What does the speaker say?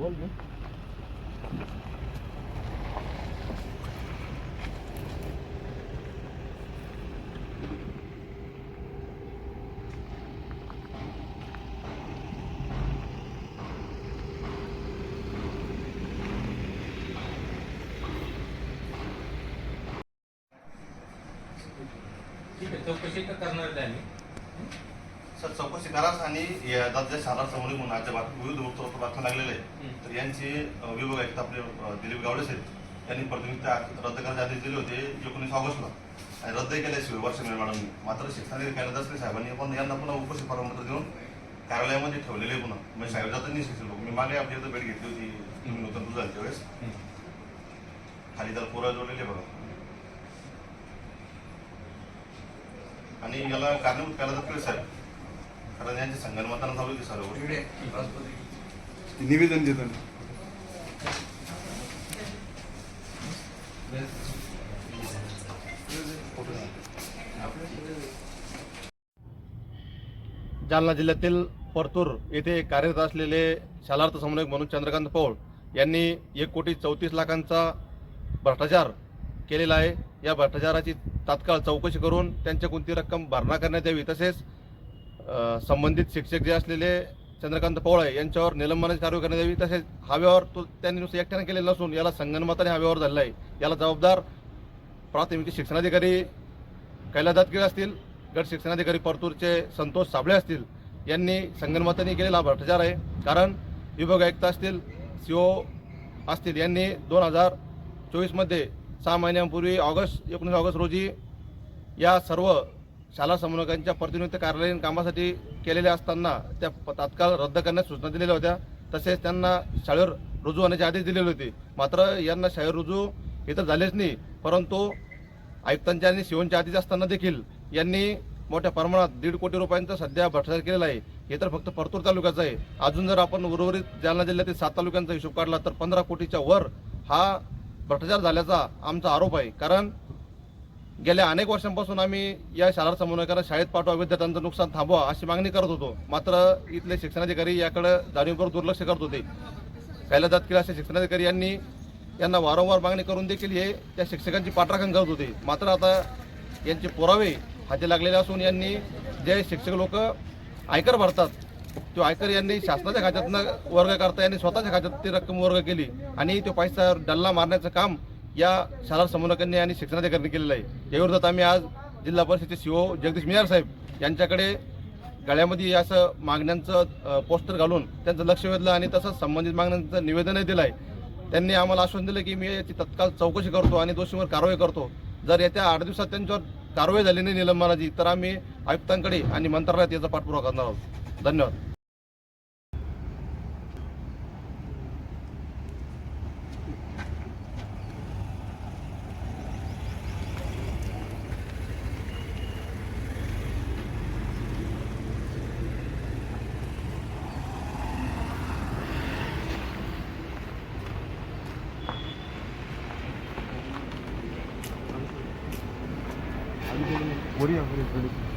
बोल रे. ठीक आहे चौकशी तर करणार आहे आम्ही सर चौकशी कराच आणि या दादा शाला समोर म्हणून आज बातमी विविध वृत्तपत्र लागलेले आहे. तर यांचे विभाग आहेत आपले दिलीप गावडे साहेब. यांनी प्रतिनिधित्व रद्द करण्याचे आदेश दिले होते एकोणीस ऑगस्टला. आणि रद्दही केल्याशिवाय वर्षमेळ मॅडमनी मात्र शिक्षणाधिकारी कैलास दसरे साहेबांनी पण यांना पुन्हा उपस्थित परमंत्र देऊन कार्यालयामध्ये ठेवलेले पुन्हा. म्हणजे साहेब जातात नाही शिक्षण लोक मी मागे आपली इथं भेट घेतली होती तुम्ही नूतन तुझा त्यावेळेस. हम्म. खाली त्याला पोरा जोडलेले बघा. आणि याला कारणीभूत करायला जात साहेब. संगणमतानं चालू सर्व निवेदन देतो. जालना जिल्ह्यातील परतूर येथे कार्यरत असलेले शालार्थ समन्वयक म्हणून चंद्रकांत पौळ यांनी एक कोटी चौतीस लाखांचा भ्रष्टाचार केलेला आहे. या भ्रष्टाचाराची तात्काळ चौकशी करून त्यांच्या कोणती रक्कम भरणा करण्यात यावी. तसेच संबंधित शिक्षक जे असलेले चंद्रकांत पवळे आहे यांच्यावर निलंबनाची कारवाई करण्यात यावी. तसेच हा व्यवहार तो त्यांनी नुसतं एकट्याने केलेला नसून याला संगणमताने हा व्यवहार झालेला आहे. याला जबाबदार प्राथमिक शिक्षणाधिकारी कैला दातकीळ असतील गट शिक्षणाधिकारी परतूरचे संतोष साबळे असतील यांनी संगणमताने केलेला भ्रष्टाचार आहे. कारण विभाग आयुक्त असतील सी ओ असतील यांनी दोन हजार चोवीसमध्ये सहा महिन्यांपूर्वी ऑगस्ट एकोणीस ऑगस्ट रोजी या सर्व शाळा समन्वयकांच्या प्रतिनियुक्त कार्यालयीन कामासाठी केलेले असताना त्या तात्काळ रद्द करण्यास सूचना दिलेल्या होत्या. तसेच त्यांना शाळेवर रुजू होण्याचे आदेश दिलेले होते. मात्र यांना शाळेवर रुजू हे तर झालेच नाही. परंतु आयुक्तांच्या आणि शिवनच्या आधीच असताना देखील यांनी मोठ्या प्रमाणात दीड कोटी रुपयांचा सध्या भ्रष्टाचार केलेला आहे. हे तर फक्त परतूर तालुक्याचं आहे. अजून जर आपण उर्वरित जालना जिल्ह्यातील सात तालुक्यांचा हिशोब काढला तर पंधरा कोटीच्या वर हा भ्रष्टाचार झाल्याचा आमचा आरोप आहे. कारण गेल्या अनेक वर्षांपासून आम्ही या शाळा समन्वयकांना शाळेत पाठवा विद्यार्थ्यांचं नुकसान थांबवा अशी मागणी करत होतो. मात्र इथले शिक्षणाधिकारी याकडे जाणीवपूर्वक दुर्लक्ष करत होते. खायला जात केला असे शिक्षणाधिकारी यांनी यांना वारंवार मागणी करून देखील हे त्या शिक्षकांची पाठराखण करत होते. मात्र आता यांचे पुरावे हाती लागलेले असून यांनी जे शिक्षक लोक आयकर भरतात तो आयकर यांनी शासनाच्या खात्यातनं वर्ग करता यांनी स्वतःच्या खात्यात ती रक्कम वर्ग केली आणि तो पैसा डल्ला मारण्याचं काम या शाळा समन्वयकांनी आणि शिक्षणाधिकाऱ्यांनी केलेलं आहे. या विरोधात आम्ही आज जिल्हा परिषदेचे सीओ जगदीश मिनार साहेब यांच्याकडे गळ्यामध्ये असं मागण्यांचं पोस्टर घालून त्यांचं लक्ष वेधलं आणि तसंच संबंधित मागण्यांचं निवेदनही दिलं आहे. त्यांनी आम्हाला आश्वासन दिलं की मी याची तत्काळ चौकशी करतो आणि दोषींवर कारवाई करतो. जर येत्या आठ दिवसात त्यांच्यावर कारवाई झाली नाही निलंबनाची तर आम्ही आयुक्तांकडे आणि मंत्रालयात याचा पाठपुरावा करणार आहोत. धन्यवाद. वरी आहे, वरी, वरी.